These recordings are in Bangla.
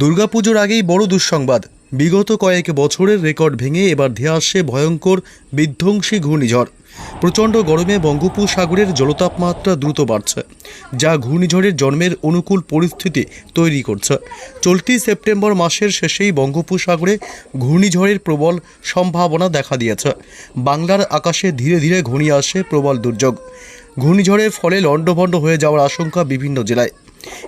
দুর্গাপুজোর আগেই বড় দুঃসংবাদ। বিগত কয়েক বছরের রেকর্ড ভেঙে এবার ধেয়ে আসছে ভয়ঙ্কর বিধ্বংসী ঘূর্ণিঝড়। প্রচণ্ড গরমে বঙ্গোপসাগরের জলতাপমাত্রা দ্রুত বাড়ছে, যা ঘূর্ণিঝড়ের জন্মের অনুকূল পরিস্থিতি তৈরি করছে। চলতি সেপ্টেম্বর মাসের শেষেই বঙ্গোপসাগরে ঘূর্ণিঝড়ের প্রবল সম্ভাবনা দেখা দিয়েছে। বাংলার আকাশে ধীরে ধীরে ঘনিয়ে আসে প্রবল দুর্যোগ। ঘূর্ণিঝড়ের ফলে লণ্ডভণ্ড হয়ে যাওয়ার আশঙ্কা বিভিন্ন জেলায়।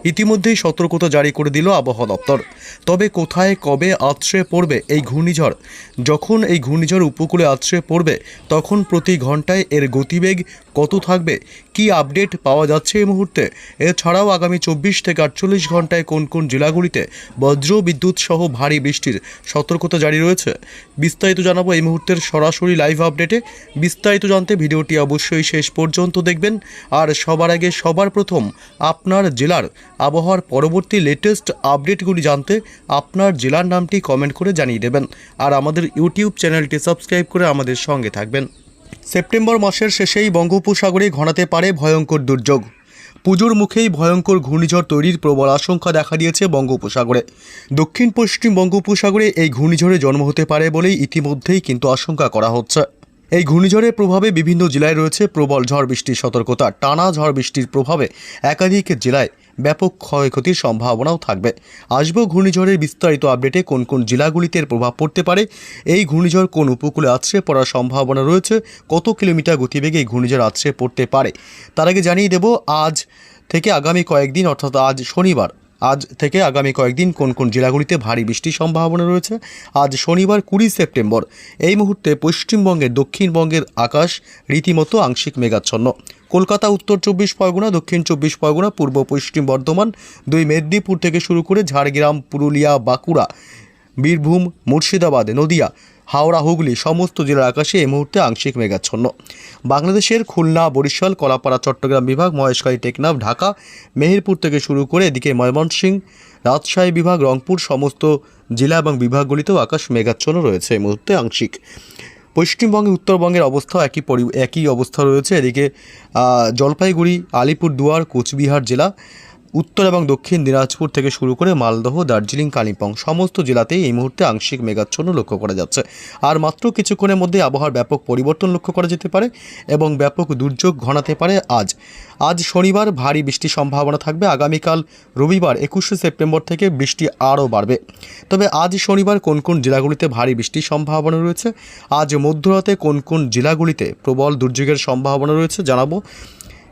ইতিমধ্যেই সতর্কতা জারি করে দিল আবহাওয়া দপ্তর। তবে কোথায়, কবে আছড়ে পড়বে এই ঘূর্ণিঝড়? যখন এই ঘূর্ণিঝড় উপকূলে আছড়ে পড়বে, তখন প্রতি ঘন্টায় এর গতিবেগ কত থাকবে? কি আপডেট পাওয়া যাচ্ছে এই মুহূর্তে? এছাড়াও আগামী চব্বিশ থেকে আটচল্লিশ ঘন্টায় কোন কোন জেলাগুলিতে বজ্র বিদ্যুৎ সহ ভারী বৃষ্টির সতর্কতা জারি রয়েছে? বিস্তারিত জানাব এই মুহূর্তের সরাসরি লাইভ আপডেটে বিস্তারিত জানতে ভিডিওটি অবশ্যই শেষ পর্যন্ত দেখবেন। আর সবার আগে সবার প্রথম আপনার জেলার আবহাওয়ার পরবর্তী লেটেস্ট আপডেটগুলি জানতে আপনার জেলার নামটি কমেন্ট করে জানিয়ে দেবেন। আর আমাদের ইউটিউব চ্যানেলটি সাবস্ক্রাইব করে আমাদের সঙ্গে থাকবেন। সেপ্টেম্বর মাসের শেষেই বঙ্গোপসাগরে ঘনাতে পারে ভয়ঙ্কর দুর্যোগ। পুজোর মুখেই ভয়ঙ্কর ঘূর্ণিঝড় তৈরির প্রবল আশঙ্কা দেখা দিয়েছে বঙ্গোপসাগরে। দক্ষিণ পশ্চিম বঙ্গোপসাগরে এই ঘূর্ণিঝড়ে জন্ম হতে পারে বলেই ইতিমধ্যেই কিন্তু আশঙ্কা করা হচ্ছে। এই ঘূর্ণিঝড়ের প্রভাবে বিভিন্ন জেলায় রয়েছে প্রবল ঝড় বৃষ্টির সতর্কতা। টানা ঝড় বৃষ্টির প্রভাবে একাধিক জেলায় ব্যাপক ক্ষয়ক্ষতির সম্ভাবনাও থাকবে। আসব ঘূর্ণিঝড়ের বিস্তারিত আপডেটে কোন কোন জেলাগুলিতে প্রভাব পড়তে পারে, এই ঘূর্ণিঝড় কোন উপকূলে আছড়ে পড়ার সম্ভাবনা রয়েছে, কত কিলোমিটার গতিবেগে এই ঘূর্ণিঝড় আছড়ে পড়তে পারে? তার আগে জানিয়ে দেব, আজ থেকে আগামী কয়েকদিন, অর্থাৎ আজ শনিবার, আজ থেকে আগামী কয়েকদিন কোন কোন জেলাগুলিতে ভারী বৃষ্টির সম্ভাবনা রয়েছে? আজ শনিবার কুড়ি সেপ্টেম্বর, এই মুহূর্তে পশ্চিমবঙ্গের দক্ষিণবঙ্গের আকাশ রীতিমতো আংশিক মেঘাচ্ছন্ন। কলকাতা, উত্তর চব্বিশ পরগনা, দক্ষিণ চব্বিশ পরগনা, পূর্ব পশ্চিম বর্ধমান, দুই মেদিনীপুর থেকে শুরু করে ঝাড়গ্রাম, পুরুলিয়া, বাঁকুড়া, বীরভূম, মুর্শিদাবাদ, নদিয়া, হাওড়া, হুগলি সমস্ত জেলার আকাশে এই মুহূর্তে আংশিক মেঘাচ্ছন্ন। বাংলাদেশের খুলনা, বরিশাল, কলাপাড়া, চট্টগ্রাম বিভাগ, মহেশখালী, টেকনাফ, ঢাকা, মেহেরপুর থেকে শুরু করে এদিকে ময়মনসিংহ, রাজশাহী বিভাগ, রংপুর সমস্ত জেলা এবং বিভাগগুলিতেও আকাশ মেঘাচ্ছন্ন রয়েছে এই মুহূর্তে আংশিক। পশ্চিমবঙ্গে উত্তরবঙ্গের অবস্থাও একই একই অবস্থা রয়েছে। এদিকে জলপাইগুড়ি আলিপুরদুয়ার কোচবিহার জেলা উত্তর এবং দক্ষিণ দিনাজপুর থেকে শুরু করে মালদহ, দার্জিলিং, কালিম্পং সমস্ত জেলাতেই এই মুহূর্তে আংশিক মেঘাচ্ছন্ন লক্ষ্য করা যাচ্ছে। আর মাত্র কিছুক্ষণের মধ্যে আবহাওয়ার ব্যাপক পরিবর্তন লক্ষ্য করা যেতে পারে এবং ব্যাপক দুর্যোগ ঘনাতে পারে আজ। আজ শনিবার ভারী বৃষ্টির সম্ভাবনা থাকবে। আগামীকাল রবিবার একুশে সেপ্টেম্বর থেকে বৃষ্টি আরও বাড়বে। তবে আজ শনিবার কোন কোন জেলাগুলিতে ভারী বৃষ্টির সম্ভাবনা রয়েছে? আজ মধ্যরাতে কোন কোন জেলাগুলিতে প্রবল দুর্যোগের সম্ভাবনা রয়েছে জানাব।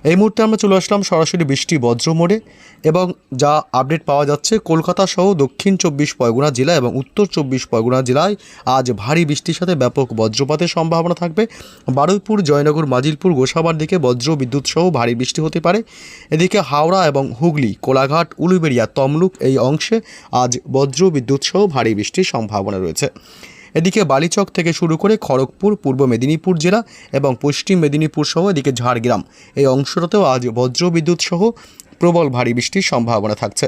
এই মুহূর্তে আমরা চলে আসলাম সরাসরি বৃষ্টি বজ্র মোড়ে এবং যা আপডেট পাওয়া যাচ্ছে, কলকাতা সহ দক্ষিণ চব্বিশ পরগনা জেলা এবং উত্তর চব্বিশ পরগনা জেলায় আজ ভারী বৃষ্টির সাথে ব্যাপক বজ্রপাতের সম্ভাবনা থাকবে। বারুইপুর, জয়নগর, মাজিলপুর, গোসাবার দিকে বজ্র বিদ্যুৎ সহ ভারী বৃষ্টি হতে পারে। এদিকে হাওড়া এবং হুগলি, কোলাঘাট, উলুবেড়িয়া, তমলুক এই অংশে আজ বজ্র বিদ্যুৎ সহ ভারী বৃষ্টির সম্ভাবনা রয়েছে। এদিকে বালিচক থেকে শুরু করে খড়গপুর, পূর্ব মেদিনীপুর জেলা এবং পশ্চিম মেদিনীপুর সহ এদিকে ঝাড়গ্রাম। এই অংশটাতেও আজ বজ্রবিদ্যুৎ সহ প্রবল ভারী বৃষ্টির সম্ভাবনা থাকছে।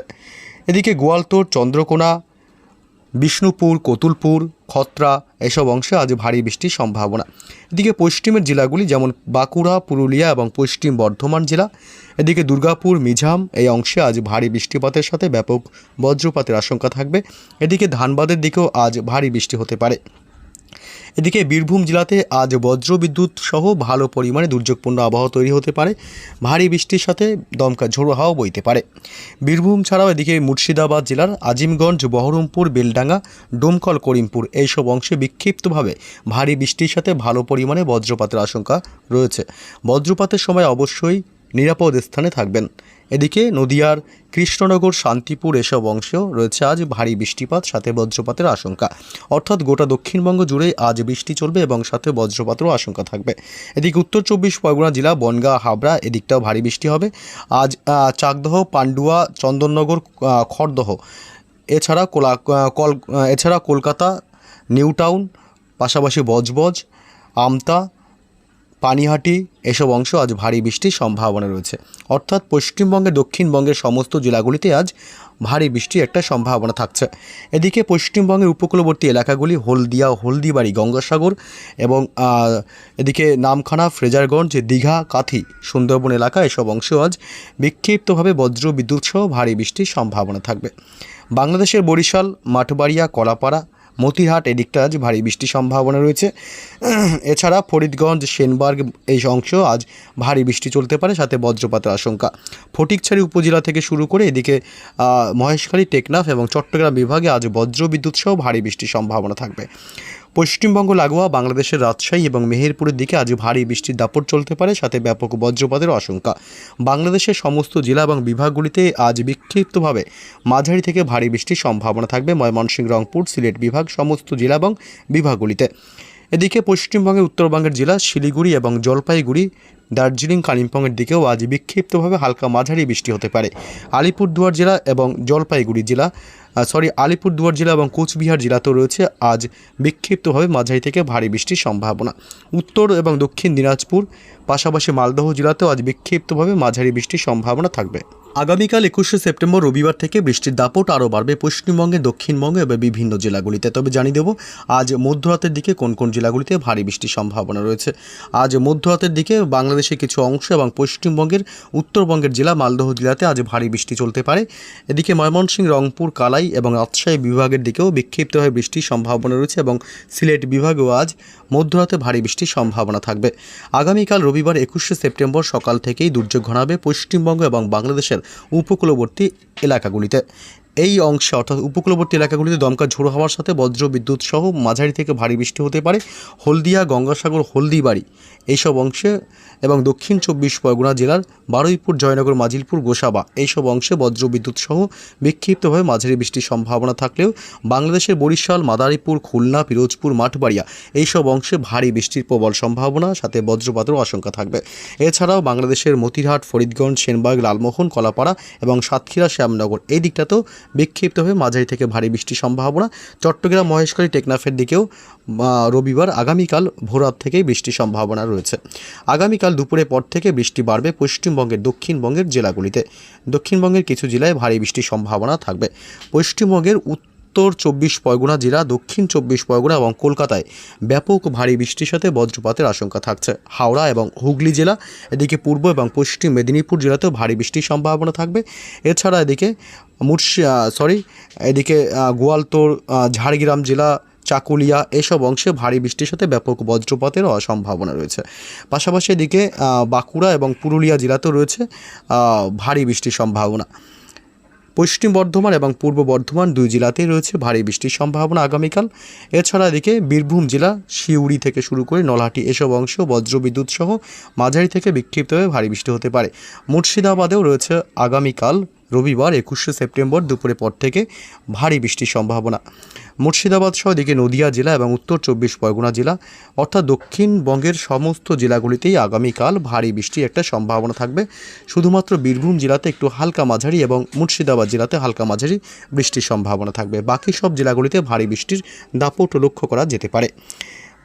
এদিকে গোয়ালতোড় চন্দ্রকোনা বিষ্ণুপুর, কতুলপুর, খত্রা এসব অংশে আজ ভারী বৃষ্টির সম্ভাবনা। এদিকে পশ্চিমের জেলাগুলি যেমন বাঁকুড়া, পুরুলিয়া এবং পশ্চিম বর্ধমান জেলা, এদিকে দুর্গাপুর মিঝাম এই অংশে আজ ভারী বৃষ্টিপাতের সাথে ব্যাপক বজ্রপাতের আশঙ্কা থাকবে। এদিকে ধানবাদের দিকেও আজ ভারী বৃষ্টি হতে পারে। এদিকে বীরভূম জেলাতে আজ বজ্রবিদ্যুৎ সহ ভালো পরিমাণে দুর্যোগপূর্ণ আবহাওয়া তৈরি হতে পারে। ভারী বৃষ্টির সাথে দমকা ঝোড়ো হাওয়া বইতে পারে। বীরভূম ছাড়াও এদিকে মুর্শিদাবাদ জেলার আজিমগঞ্জ, বহরমপুর, বেলডাঙ্গা, ডোমকল, করিমপুর এইসব অংশে বিক্ষিপ্তভাবে ভারী বৃষ্টির সাথে ভালো পরিমাণে বজ্রপাতের আশঙ্কা রয়েছে। বজ্রপাতের সময় অবশ্যই নিরাপদ স্থানে থাকবেন। এদিকে নদিয়ার কৃষ্ণনগর, শান্তিপুর এসব অংশেও রয়েছে আজ ভারী বৃষ্টিপাত, সাথে বজ্রপাতের আশঙ্কা। অর্থাৎ গোটা দক্ষিণবঙ্গ জুড়েই আজ বৃষ্টি চলবে এবং সাথে বজ্রপাতেরও আশঙ্কা থাকবে। এদিকে উত্তর চব্বিশ পরগনা জেলা, বনগাঁ, হাবড়া এদিকটাও ভারী বৃষ্টি হবে। আজ চাকদহ, পান্ডুয়া, চন্দননগর খড়দহ, এছাড়া কোলা কল এছাড়া কলকাতা নিউ টাউন পাশাপাশি বজবজ, আমতা পানিহাটি, এসব অংশ আজ ভারী বৃষ্টির সম্ভাবনা রয়েছে। অর্থাৎ পশ্চিমবঙ্গের দক্ষিণবঙ্গের সমস্ত জেলাগুলিতে আজ ভারী বৃষ্টির একটা সম্ভাবনা থাকছে। এদিকে পশ্চিমবঙ্গের উপকূলবর্তী এলাকাগুলি হলদিয়া, হলদিবাড়ি, গঙ্গাসাগর এবং এদিকে নামখানা, ফ্রেজারগঞ্জ, দীঘা, কাথি, সুন্দরবন এলাকা এসব অংশ আজ বিক্ষিপ্তভাবে বজ্র বিদ্যুৎ সহ ভারী বৃষ্টির সম্ভাবনা থাকবে। বাংলাদেশের বরিশাল, মাঠবাড়িয়া, কলাপাড়া মতিহাট, এদিকটা আজ ভারী বৃষ্টির সম্ভাবনা রয়েছে। এছাড়া ফরিদগঞ্জ, সেনবার্গ এই অংশ আজ ভারী বৃষ্টি চলতে পারে, সাথে বজ্রপাতের আশঙ্কা। ফটিকছড়ি উপজেলা থেকে শুরু করে এদিকে মহেশখালী, টেকনাফ এবং চট্টগ্রাম বিভাগে আজ বজ্র বিদ্যুৎ সহ ভারী বৃষ্টির সম্ভাবনা থাকবে। পশ্চিমবঙ্গ লাগোয়া, বাংলাদেশের রাজশাহী এবং মেহেরপুরের দিকে আজ ভারী বৃষ্টির দাপট চলতে পারে, সাথে ব্যাপক বজ্রপাতের আশঙ্কা। বাংলাদেশের সমস্ত জেলা এবং বিভাগগুলিতে আজ বিক্ষিপ্তভাবে মাঝারি থেকে ভারী বৃষ্টির সম্ভাবনা থাকবে, ময়মনসিংহ, রংপুর, সিলেট বিভাগ, সমস্ত জেলা এবং বিভাগগুলিতে। এদিকে পশ্চিমবঙ্গের উত্তরবঙ্গের জেলা শিলিগুড়ি এবং জলপাইগুড়ি দার্জিলিং, কালিম্পংয়ের দিকেও আজ বিক্ষিপ্তভাবে হালকা মাঝারি বৃষ্টি হতে পারে। আলিপুরদুয়ার জেলা এবং জলপাইগুড়ি জেলা সরি আলিপুরদুয়ার জেলা এবং কোচবিহার জেলাতেও রয়েছে আজ বিক্ষিপ্তভাবে মাঝারি থেকে ভারী বৃষ্টির সম্ভাবনা। উত্তর এবং দক্ষিণ দিনাজপুর, পাশাপাশি মালদহ জেলাতেও আজ বিক্ষিপ্তভাবে মাঝারি বৃষ্টির সম্ভাবনা থাকবে। আগামীকাল একুশে সেপ্টেম্বর রবিবার থেকে বৃষ্টির দাপট আরও বাড়বে। পশ্চিমবঙ্গে, দক্ষিণবঙ্গে এবং বিভিন্ন জেলাগুলিতে। তবে জানিয়ে দেব, আজ মধ্যরাতের দিকে কোন কোন জেলাগুলিতে ভারী বৃষ্টির সম্ভাবনা রয়েছে। আজ মধ্যরাতের দিকে বাংলাদেশের কিছু অংশ এবং পশ্চিমবঙ্গের উত্তরবঙ্গের জেলা মালদহ জেলাতে আজ ভারী বৃষ্টি চলতে পারে। এদিকে ময়মনসিংহ, রংপুর, কালাই এবং রাজশাহী বিভাগের দিকেও বিক্ষিপ্তভাবে বৃষ্টির সম্ভাবনা রয়েছে এবং সিলেট বিভাগেও আজ মধ্যরাতে ভারী বৃষ্টির সম্ভাবনা থাকবে। আগামীকাল রবিবার একুশে সেপ্টেম্বর সকাল থেকেই দুর্যোগ ঘনাবে পশ্চিমবঙ্গ এবং বাংলাদেশের উপকূলবর্তী এলাকাগুলিতে। এই অংশে, অর্থাৎ উপকূলবর্তী এলাকাগুলিতে দমকা ঝোড়ো হওয়ার সাথে বজ্র বিদ্যুৎ সহ মাঝারি থেকে ভারী বৃষ্টি হতে পারে। হলদিয়া, গঙ্গাসাগর, হলদিবাড়ি এইসব অংশে এবং দক্ষিণ চব্বিশ পরগনা জেলার বারুইপুর, জয়নগর, মাজিলপুর, গোসাবা এইসব অংশে বজ্র বিদ্যুৎ সহ বিক্ষিপ্তভাবে মাঝারি বৃষ্টির সম্ভাবনা থাকলেও বাংলাদেশের বরিশাল, মাদারীপুর, খুলনা, পিরোজপুর, মাঠবাড়িয়া এইসব অংশে ভারী বৃষ্টির প্রবল সম্ভাবনা, সাথে বজ্রপাতেরও আশঙ্কা থাকবে। এছাড়াও বাংলাদেশের মতিরহাট, ফরিদগঞ্জ, সেনবাগ, লালমোহন, কলাপাড়া এবং সাতক্ষীরা, শ্যামনগর এই দিকটাতেও বিক্ষিপ্তভাবে মাঝারি থেকে ভারী বৃষ্টির সম্ভাবনা। চট্টগ্রাম মহেশখালী টেকনাফের দিকেও রবিবার আগামীকাল ভোরাত থেকেই বৃষ্টির সম্ভাবনা রয়েছে। আগামীকাল দুপুরের পর থেকে বৃষ্টি বাড়বে পশ্চিমবঙ্গের দক্ষিণবঙ্গের জেলাগুলিতে। দক্ষিণবঙ্গের কিছু জেলায় ভারী বৃষ্টির সম্ভাবনা থাকবে। পশ্চিমবঙ্গের উত্তর চব্বিশ পরগনা জেলা, দক্ষিণ চব্বিশ পরগনা এবং কলকাতায় ব্যাপক ভারী বৃষ্টির সাথে বজ্রপাতের আশঙ্কা থাকছে। হাওড়া এবং হুগলি জেলা, এদিকে পূর্ব এবং পশ্চিম মেদিনীপুর জেলাতেও ভারী বৃষ্টির সম্ভাবনা থাকবে। এছাড়া এদিকে মুর্শি সরি এদিকে গোয়ালতোড় ঝাড়গ্রাম জেলা, চাকুলিয়া এসব অংশে ভারী বৃষ্টির সাথে ব্যাপক বজ্রপাতেরও সম্ভাবনা রয়েছে। পাশাপাশি এদিকে বাঁকুড়া এবং পুরুলিয়া জেলাতেও রয়েছে ভারী বৃষ্টির সম্ভাবনা। পশ্চিম বর্ধমান এবং পূর্ব বর্ধমান দুই জেলাতেই রয়েছে ভারী বৃষ্টির সম্ভাবনা আগামীকাল। এছাড়া এদিকে বীরভূম জেলা শিউড়ি থেকে শুরু করে নলহাটি এসব অংশ বজ্রবিদ্যুৎ সহ মাঝারি থেকে বিক্ষিপ্তভাবে ভারী বৃষ্টি হতে পারে। মুর্শিদাবাদেও রয়েছে আগামীকাল রবিবার একুশে সেপ্টেম্বর দুপুরের পর থেকে ভারী বৃষ্টির সম্ভাবনা। মুর্শিদাবাদ সহ এদিকে নদিয়া জেলা এবং উত্তর চব্বিশ পরগনা জেলা, অর্থাৎ দক্ষিণবঙ্গের সমস্ত জেলাগুলিতেই আগামীকাল ভারী বৃষ্টির একটা সম্ভাবনা থাকবে। শুধুমাত্র বীরভূম জেলাতে একটু হালকা মাঝারি এবং মুর্শিদাবাদ জেলাতে হালকা মাঝারি বৃষ্টির সম্ভাবনা থাকবে। বাকি সব জেলাগুলিতে ভারী বৃষ্টির দাপট লক্ষ্য করা যেতে পারে।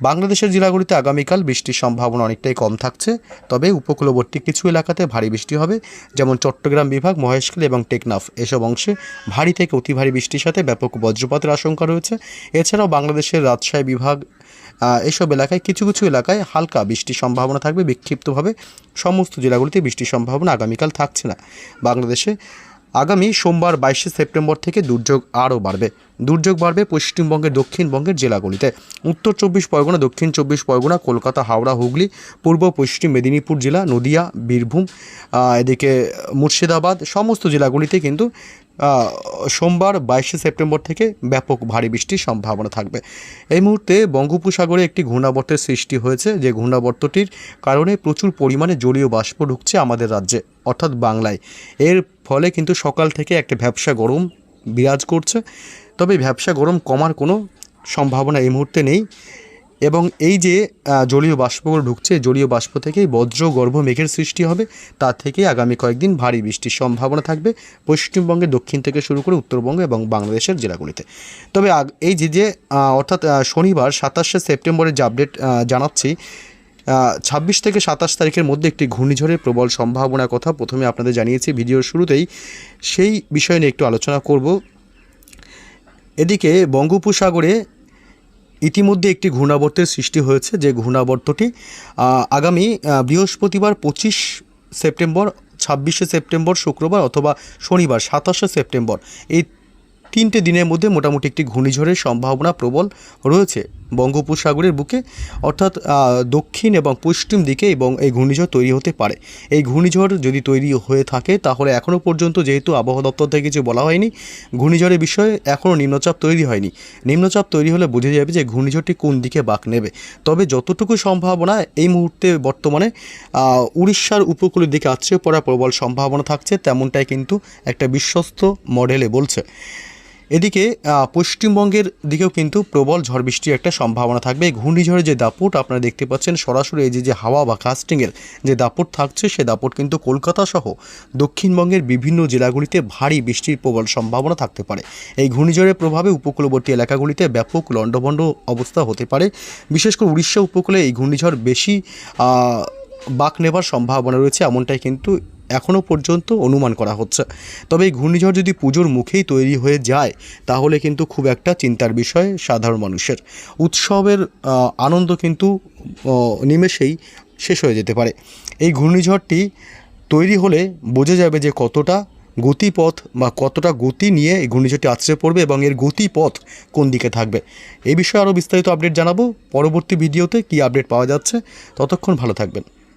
বাংলাদেশের জেলাগুলিতে আগামীকাল বৃষ্টির সম্ভাবনা অনেকটাই কম থাকছে, তবে উপকূলবর্তী কিছু এলাকাতে ভারী বৃষ্টি হবে, যেমন চট্টগ্রাম বিভাগ, মহেশখালী এবং টেকনাফ। এসব অংশে ভারী থেকে অতি ভারী বৃষ্টির সাথে ব্যাপক বজ্রপাতের আশঙ্কা রয়েছে। এছাড়াও বাংলাদেশের রাজশাহী বিভাগ এসব এলাকায় কিছু কিছু এলাকায় হালকা বৃষ্টির সম্ভাবনা থাকবে, বিক্ষিপ্তভাবে সমস্ত জেলাগুলিতে বৃষ্টির সম্ভাবনা আগামীকাল থাকছে না। বাংলাদেশে আগামী সোমবার বাইশে সেপ্টেম্বর থেকে দুর্যোগ আরও বাড়বে। দুর্যোগ বাড়বে পশ্চিমবঙ্গের, দক্ষিণবঙ্গের জেলাগুলিতে। উত্তর চব্বিশ পরগনা, দক্ষিণ চব্বিশ পরগনা, কলকাতা, হাওড়া, হুগলি, পূর্ব, পশ্চিম মেদিনীপুর জেলা, নদিয়া, বীরভূম এদিকে মুর্শিদাবাদ, সমস্ত জেলাগুলিতে কিন্তু সোমবার বাইশে সেপ্টেম্বর থেকে ব্যাপক ভারী বৃষ্টির সম্ভাবনা থাকবে। এই মুহূর্তে বঙ্গোপসাগরে একটি ঘূর্ণাবর্তের সৃষ্টি হয়েছে। যে ঘূর্ণাবর্তটির কারণে প্রচুর পরিমাণে জলীয় বাষ্প ঢুকছে আমাদের রাজ্যে। অর্থাৎ বাংলায়। এর ফলে কিন্তু সকাল থেকে একটা ব্যবসা গরম বিরাজ করছে। তবে ব্যবসা গরম কমার কোনো সম্ভাবনা এই মুহূর্তে নেই। এবং এই যে জলীয় বাষ্পগুলো ঢুকছে জলীয় বাষ্প থেকেই বজ্র, গর্ভ, মেঘের সৃষ্টি হবে। তা থেকে আগামী কয়েকদিন ভারী বৃষ্টির সম্ভাবনা থাকবে পশ্চিমবঙ্গে দক্ষিণ থেকে শুরু করে উত্তরবঙ্গ এবং বাংলাদেশের জেলাগুলিতে। তবে এই যে যে অর্থাৎ শনিবার সাতাশে সেপ্টেম্বরের যে আপডেট জানাচ্ছি ছাব্বিশ থেকে সাতাশ তারিখের মধ্যে একটি ঘূর্ণিঝড়ের প্রবল সম্ভাবনার কথা প্রথমে আপনাদের জানিয়েছি ভিডিওর শুরুতেই। সেই বিষয় নিয়ে একটু আলোচনা করব। এদিকে বঙ্গোপসাগরে ইতিমধ্যে একটি ঘূর্ণাবর্তের সৃষ্টি হয়েছে। যে ঘূর্ণাবর্তটি আগামী বৃহস্পতিবার পঁচিশ সেপ্টেম্বর, ছাব্বিশে সেপ্টেম্বর শুক্রবার অথবা শনিবার সাতাশে সেপ্টেম্বর এই তিনটে দিনের মধ্যে মোটামুটি একটি ঘূর্ণিঝড়ের সম্ভাবনা প্রবল রয়েছে। বঙ্গোপসাগরের বুকে, অর্থাৎ দক্ষিণ এবং পশ্চিম দিকে এবং এই ঘূর্ণিঝড় তৈরি হতে পারে। এই ঘূর্ণিঝড় যদি তৈরি হয়ে থাকে, তাহলে এখনও পর্যন্ত যেহেতু আবহাওয়া দপ্তর থেকে কিছু বলা হয়নি, ঘূর্ণিঝড়ের বিষয়ে এখনও নিম্নচাপ তৈরি হয়নি। নিম্নচাপ তৈরি হলে বোঝা যাবে যে ঘূর্ণিঝড়টি কোন দিকে বাঁক নেবে। তবে যতটুকু সম্ভাবনা এই মুহূর্তে বর্তমানে উড়িষ্যার উপকূলের দিকে আছড়ে পড়ার প্রবল সম্ভাবনা থাকছে, তেমনটাই কিন্তু একটা বিশ্বস্ত মডেলে বলছে। এদিকে পশ্চিমবঙ্গের দিকেও কিন্তু প্রবল ঝড় বৃষ্টির একটা সম্ভাবনা থাকবে। ঘূর্ণিঝড়ের যে দাপট, আপনারা দেখতে পাচ্ছেন সরাসরি এই যে যে হাওয়া বা কাস্টিংয়ের যে দাপট থাকছে, সে দাপট কিন্তু কলকাতা সহ দক্ষিণবঙ্গের বিভিন্ন জেলাগুলিতে ভারী বৃষ্টির প্রবল সম্ভাবনা থাকতে পারে। এই ঘূর্ণিঝড়ের প্রভাবে উপকূলবর্তী এলাকাগুলিতে ব্যাপক লণ্ডভণ্ড অবস্থা হতে পারে। বিশেষ করে উড়িষ্যা উপকূলে এই ঘূর্ণিঝড় বেশি বাঁক নেবার সম্ভাবনা রয়েছে, এমনটাই কিন্তু এখনও পর্যন্ত অনুমান করা হচ্ছে। তবে এই ঘূর্ণিঝড় যদি পুজোর মুখেই তৈরি হয়ে যায়, তাহলে কিন্তু খুব একটা চিন্তার বিষয় সাধারণ মানুষের। উৎসবের আনন্দ কিন্তু নিমেষেই শেষ হয়ে যেতে পারে। এই ঘূর্ণিঝড়টি তৈরি হলে বোঝা যাবে যে কতটা গতিপথ বা কতটা গতি নিয়ে এই ঘূর্ণিঝড়টি আছড়ে পড়বে এবং এর গতিপথ কোন দিকে থাকবে। এই বিষয়ে আরও বিস্তারিত আপডেট জানাব। পরবর্তী ভিডিওতে কী আপডেট পাওয়া যাচ্ছে। ততক্ষণ ভালো থাকবেন।